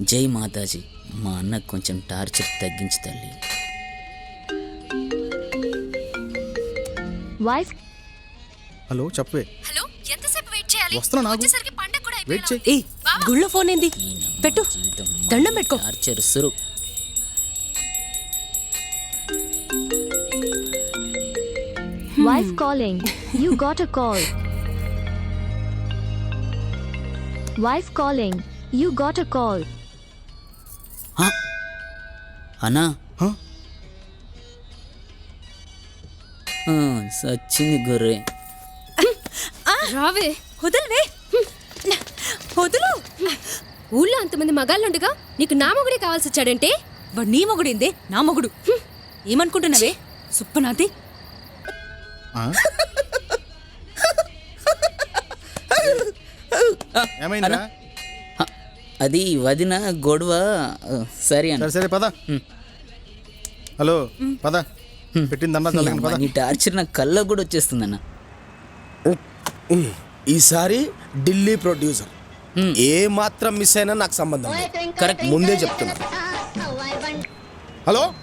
జై మాతాజీ మా అన్న కొంచెం టార్చర్ తగ్గించు తల్లి. వైఫ్ హలో చెప్పవే. హలో ఎంతసేపు వెయిట్ చేయాలి? వస్తున్నా నాకు. వచ్చేసరికి పండగ కూడా వెయిట్ అయిపోయేలా చేయి. ఉంది. ఏయ్ గుళ్ళో ఫోన్ ఏంది? పెట్టు. జీవితం దండం పెట్టుకో. టార్చర్ సురు. Wife calling. You got a call wife calling. You got a call హా? అన్నా సచ్చింది గొర్రె. రావే. వదిలివే. వదులు. ఊళ్ళో అంతమంది మగాళ్ళుండగా నీకు నా మొగుడే కావాల్సి వచ్చాడంటే? వాడు నీ మొగుడేందే? నా మొగుడు. ఏమనుకుంటున్నావే? సుప్పనాతి. ఆ? అది వదిన గొడవ సరే అన్న. సరే సరే పద. హలో పద. పెట్టింది నీ టార్చర్ నా కళ్ళ కూడా వచ్చేస్తుందన్న. ఈసారి ఢిల్లీ ప్రొడ్యూసర్. ఏ మాత్రం మిస్ అయినా నాకు సంబంధం లేదు. కరెక్ట్. ముందే చెప్తున్నా. హలో.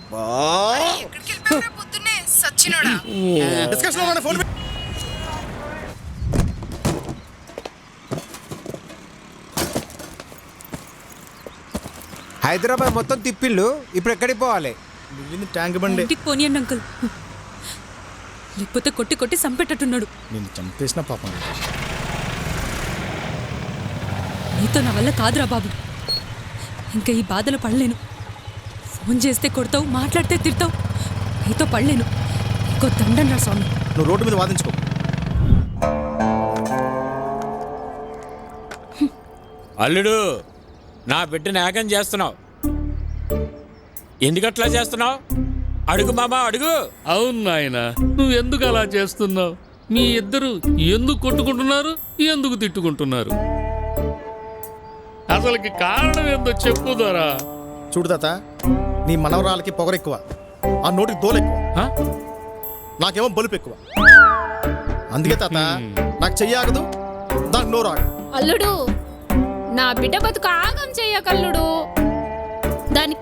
డిస్కషన్ ఫోన్ హైదరాబాద్ మొత్తం తిప్పిళ్ళు ఇప్పుడు ఎక్కడికి పోవాలి? ట్యాంక్ బండి. ఇంటికి పోనీయండి అంకుల్. లేకపోతే కొట్టి కొట్టి సంపెట్టట్టున్నాడు నేను చంపేసిన పాపం. నీతో నా వల్ల కాదురా బాబు. ఇంకా ఈ బాధలు పడలేను. ఫోన్ చేస్తే కొడతావు మాట్లాడితే తిడతావు. నీతో పడలేను. ఇంకో దండం రా స్వామి. నువ్వు రోడ్డు మీద వాదించుకో. అల్లుడు నా బిడ్డని ఏకం చేస్తున్నావు. ఎందుకట్లా చేస్తున్నావు? అడుగు మామా అడుగు. అవును నాయన నువ్వు ఎందుకు అలా చేస్తున్నావు? మీ ఇద్దరు ఎందుకు కొట్టుకుంటున్నారు? ఎందుకు తిట్టుకుంటున్నారు? అసలుకి కారణం ఏందో చెప్పు దొరా. చూడు తాత నీ మనవరాలకి పొగరెక్కువ ఆ నోటికి దోలెక్కువ. హ? నాకేమో బలుపు ఎక్కువ అందుకే తాత నాకు చెయ్యాగదు దానికి నోరు ఆగదు. అల్లుడు నా బిడ్డ బతుకు ఆగం చెయ్యకల్లుడు.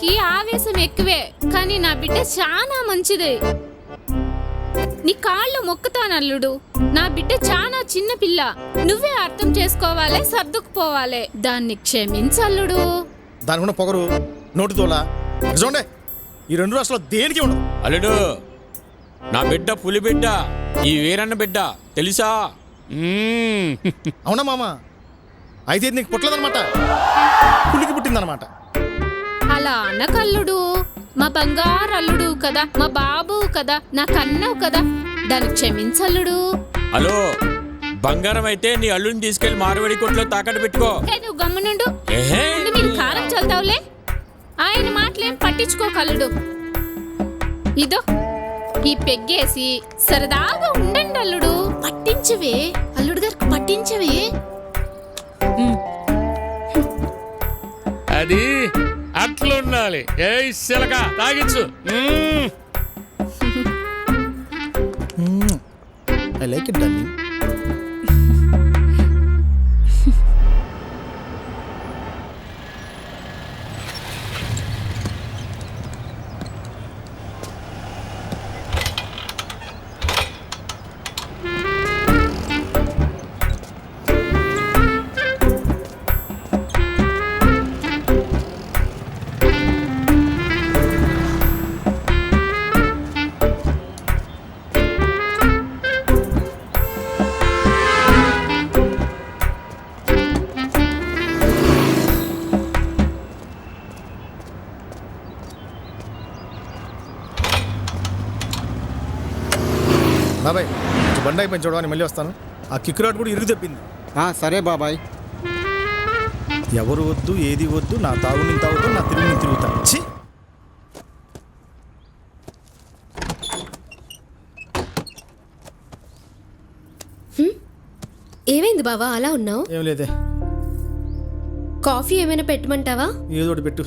దానికి ఆవేశం ఎక్కువే కానీ నా బిడ్డ చాలా మంచిది. నీ కాళ్ళు మొక్కుతాను అల్లుడు. నా బిడ్డ చాలా చిన్న పిల్ల. నువ్వే అర్థం చేసుకోవాలి సర్దుకుపోవాలి. దాన్ని క్షమించల్లుడు. దానికి ఉన్న పొగరు నోటి దోల ఇక చూడండి ఈ రెండు రాష్ట్రాలు దేనికి ఉండదు? అల్లుడు నా బిడ్డ పులి బిడ్డ ఈ వీరన్న బిడ్డ తెలుసా. అవునా మామ? అయితే నీకు పుట్టలేదన్నమాట. పులికి పుట్టిందన్నమాట. అలా అనకల్లుడు మా బంగారు అల్లుడు కదా మా బాబు కదా నా కన్నావు కదా దాన్ని క్షమించల్లుడు. హలో బంగారం అయితే నీ అల్లుడిని తీసుకెళ్ళి మారువడి కొట్లో తాకట్టు పెట్టుకో. నువ్వు గమ్మునుండు. ఏహే. ముందు మీరు కారం చల్తావులే ఆయన మాటలేం పట్టించుకోకల్లుడు. ఇదో ఈ పెగ్గేసి సరదాగా ఉండండి అల్లుడు పట్టించవే అల్లుడు గారికి పట్టించవే. అది అట్లుండాలి ఏ శిలక తాగించు. ఐ లైక్ ఇట్ డార్లింగ్ బాబాయ్ బండి అయిపోయింది చూడవని మళ్ళీ వస్తాను. ఆ కిక్ రాడ్ కూడా ఇరుగు తెప్పింది. సరే బాబాయ్. ఎవరు వద్దు ఏది వద్దు నా తాగు నేను తాగుతా నా తిరుగు నేను తిరుగుతా. ఛీ! ఏమైంది బావా? అలా ఉన్నావు? ఏం లేదే. కాఫీ ఏమైనా పెట్టమంటావా? ఏదో ఒకటి పెట్టు.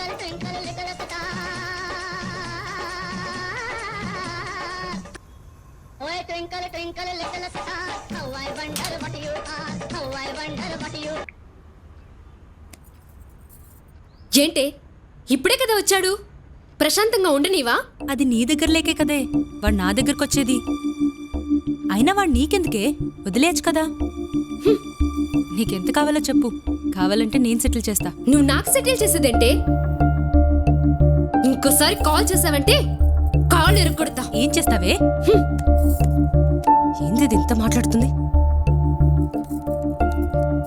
twinkle twinkle little star. Oh, twinkle twinkle little star, how I wonder what you are, how I wonder what you. ఏంటే? ఇప్పుడే కదా వచ్చాడు? ప్రశాంతంగా ఉండనివా అది నీ దగ్గరలేకే కదే. వాడు నా దగ్గరకు వచ్చేది అయినా వాడు నీకెందుకే? వదిలేయచ్చు కదా. నీకెంత కావాలో చెప్పు. కావాలంటే నేను సెటిల్ చేస్తా. నువ్వు నాకు సెటిల్ చేసేదంటే? ఇంకోసారి కాల్ చేసావంటే కాళ్ళు ఎరుక్కొడతా. ఏం చేస్తావే? ఏంది ఇది ఇంత మాట్లాడుతుంది?